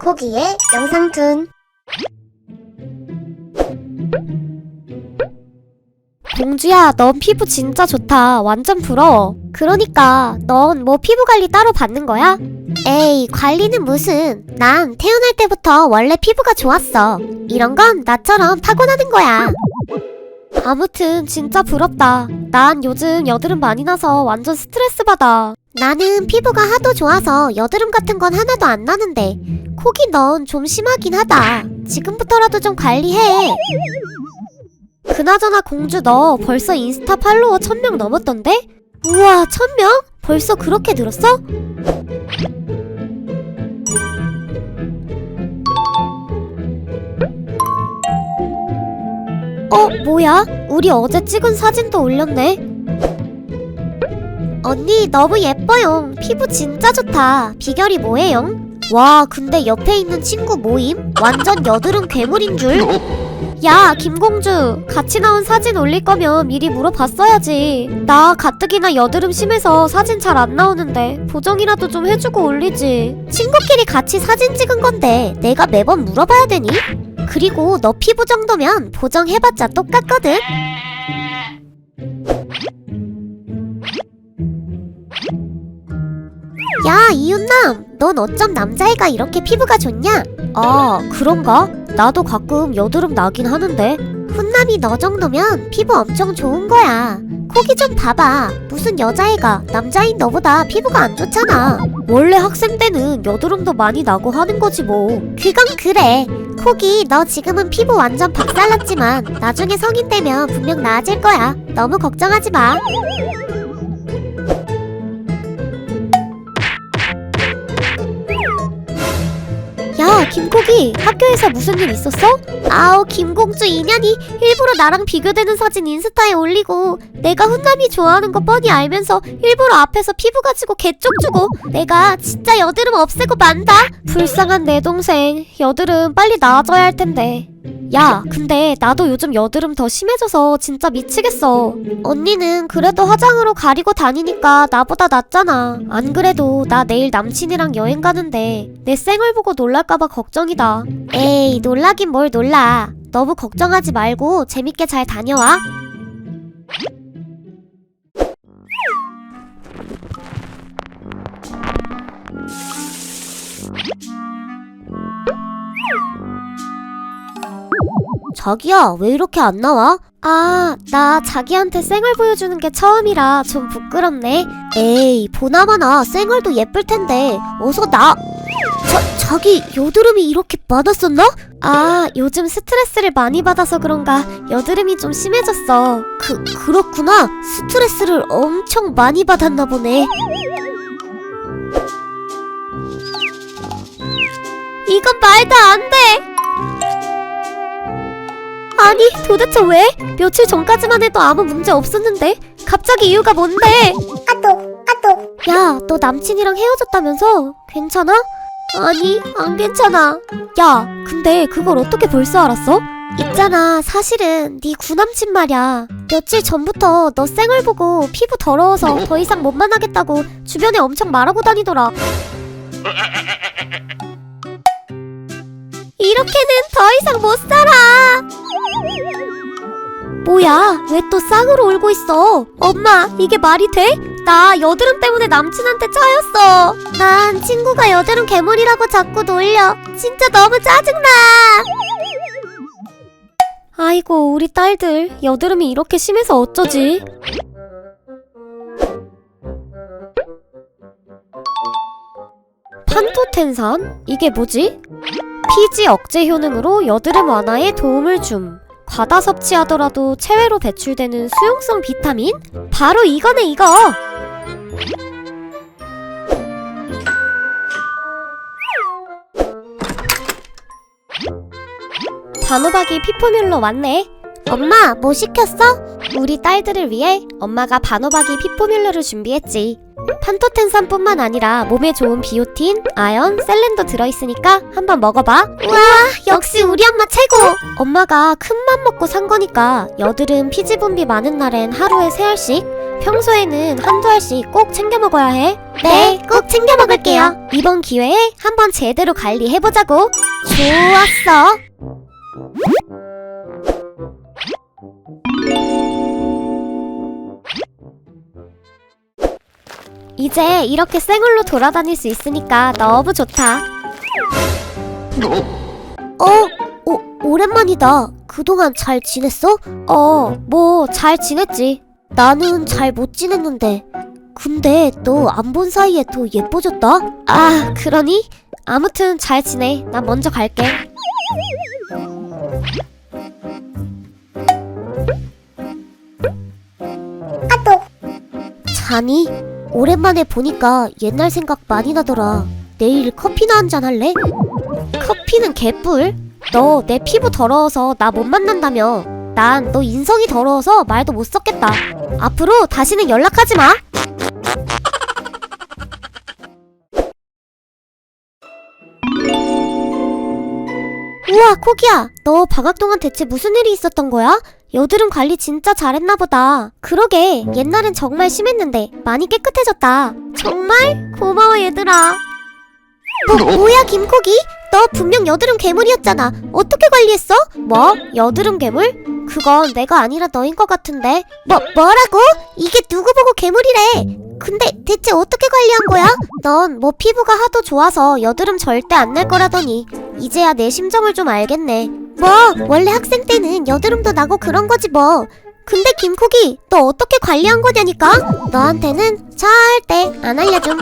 코기의 영상툰 공주야, 넌 피부 진짜 좋다. 완전 부러워. 그러니까, 넌 뭐 피부 관리 따로 받는 거야? 에이 관리는 무슨 난 태어날 때부터 원래 피부가 좋았어 이런 건 나처럼 타고나는 거야 아무튼, 진짜 부럽다. 난 요즘 여드름 많이 나서 완전 스트레스 받아. 나는 피부가 하도 좋아서 여드름 같은 건 하나도 안 나는데 코기 넌 좀 심하긴 하다 지금부터라도 좀 관리해 그나저나 공주 너 벌써 인스타 팔로워 1000명 넘었던데? 우와, 1000명? 벌써 그렇게 늘었어? 어, 뭐야? 우리 어제 찍은 사진도 올렸네. 언니 너무 예뻐요 피부 진짜 좋다 비결이 뭐예요? 와, 근데 옆에 있는 친구 모임? 완전 여드름 괴물인 줄? 야, 김공주. 같이 나온 사진 올릴 거면 미리 물어봤어야지. 나 가뜩이나 여드름 심해서 사진 잘 안 나오는데 보정이라도 좀 해주고 올리지. 친구끼리 같이 사진 찍은 건데 내가 매번 물어봐야 되니? 그리고 너 피부 정도면 보정해봤자 똑같거든 야 이윤남 넌 어쩜 남자애가 이렇게 피부가 좋냐? 아, 그런가? 나도 가끔 여드름 나긴 하는데. 훈남이 너 정도면 피부 엄청 좋은 거야 코기 좀 봐봐 무슨 여자애가 남자인 너보다 피부가 안 좋잖아 원래 학생 때는 여드름도 많이 나고 하는 거지 뭐. 그건 그래 코기 너 지금은 피부 완전 박살났지만 나중에 성인 되면 분명 나아질 거야 너무 걱정하지 마 김코기. 학교에서 무슨 일 있었어? 아우 김공주 인연이 일부러 나랑 비교되는 사진 인스타에 올리고 내가 훈남이 좋아하는 거 뻔히 알면서 일부러 앞에서 피부 가지고 개쪽 주고 내가 진짜 여드름 없애고 만다 불쌍한 내 동생. 여드름 빨리 나아져야 할 텐데. 야, 근데 나도 요즘 여드름 더 심해져서 진짜 미치겠어. 언니는 그래도 화장으로 가리고 다니니까 나보다 낫잖아 안 그래도 나 내일 남친이랑 여행 가는데 내 쌩얼 보고 놀랄까봐 걱정이다. 에이 놀라긴 뭘 놀라 너무 걱정하지 말고 재밌게 잘 다녀와 자기야, 왜 이렇게 안 나와? 아, 나 자기한테 쌩얼 보여주는 게 처음이라 좀 부끄럽네. 에이 보나마나 쌩얼도 예쁠 텐데 어서 나 자, 자기 여드름이 이렇게 많았었나? 아, 요즘 스트레스를 많이 받아서 그런가 여드름이 좀 심해졌어. 그 그렇구나 스트레스를 엄청 많이 받았나 보네 이건 말도 안 돼! 아니, 도대체 왜? 며칠 전까지만 해도 아무 문제 없었는데? 갑자기 이유가 뭔데? 까똑 까똑 야, 너 남친이랑 헤어졌다면서? 괜찮아? 아니, 안 괜찮아. 야, 근데 그걸 어떻게 벌써 알았어? 있잖아 사실은 네 구남친 말이야 며칠 전부터 너 쌩얼 보고 피부 더러워서 더 이상 못 만나겠다고 주변에 엄청 말하고 다니더라 이렇게는 더 이상 못 살아! 뭐야, 왜 또 쌍으로 울고 있어? 엄마, 이게 말이 돼? 나 여드름 때문에 남친한테 차였어. 난 친구가 여드름 괴물이라고 자꾸 놀려 진짜 너무 짜증나 아이고, 우리 딸들. 여드름이 이렇게 심해서 어쩌지? 판토텐산? 이게 뭐지? 피지 억제 효능으로 여드름 완화에 도움을 줌. 과다 섭취하더라도 체외로 배출되는 수용성 비타민? 바로 이거네, 이거! 단호박이 피포뮬러 왔네. 엄마 뭐 시켰어? 우리 딸들을 위해 엄마가 바노박이 피포뮬러를 준비했지. 판토텐산뿐만 아니라 몸에 좋은 비오틴, 아연, 셀렌도 들어있으니까 한번 먹어봐. 역시 우리 엄마 최고 엄마가 큰맘 먹고 산 거니까 여드름 피지 분비 많은 날엔 하루에 세 알씩, 평소에는 한두 알씩 꼭 챙겨 먹어야 해. 네, 꼭 챙겨 먹을게요. 이번 기회에 한번 제대로 관리해보자고. 좋았어. 이제 이렇게 생얼로 돌아다닐 수 있으니까 너무 좋다. 어, 오, 오랜만이다. 그동안 잘 지냈어? 어, 뭐 잘 지냈지. 나는 잘 못 지냈는데. 근데 너 안 본 사이에 더 예뻐졌다? 아, 그러니? 아무튼 잘 지내. 난 먼저 갈게. 자니? 오랜만에 보니까 옛날 생각 많이 나더라. 내일 커피나 한잔 할래? 커피는 개뿔. 너 내 피부 더러워서 나 못 만난다며. 난 너 인성이 더러워서 말도 못 섞겠다. 앞으로 다시는 연락하지 마. 우와, 코기야. 너 방학 동안 대체 무슨 일이 있었던 거야? 여드름 관리 진짜 잘했나 보다. 그러게, 옛날엔 정말 심했는데 많이 깨끗해졌다. 정말? 고마워, 얘들아. 뭐, 뭐야, 김코기? 너 분명 여드름 괴물이었잖아. 어떻게 관리했어? 뭐? 여드름 괴물? 그건 내가 아니라 너인 것 같은데. 뭐, 뭐라고? 이게 누구 보고 괴물이래? 근데 대체 어떻게 관리한 거야? 넌 뭐 피부가 하도 좋아서 여드름 절대 안 날 거라더니 이제야 내 심정을 좀 알겠네. 뭐, 원래 학생 때는 여드름도 나고 그런 거지 뭐. 근데 김코기, 너 어떻게 관리한 거냐니까? 너한테는 절대 안 알려줌.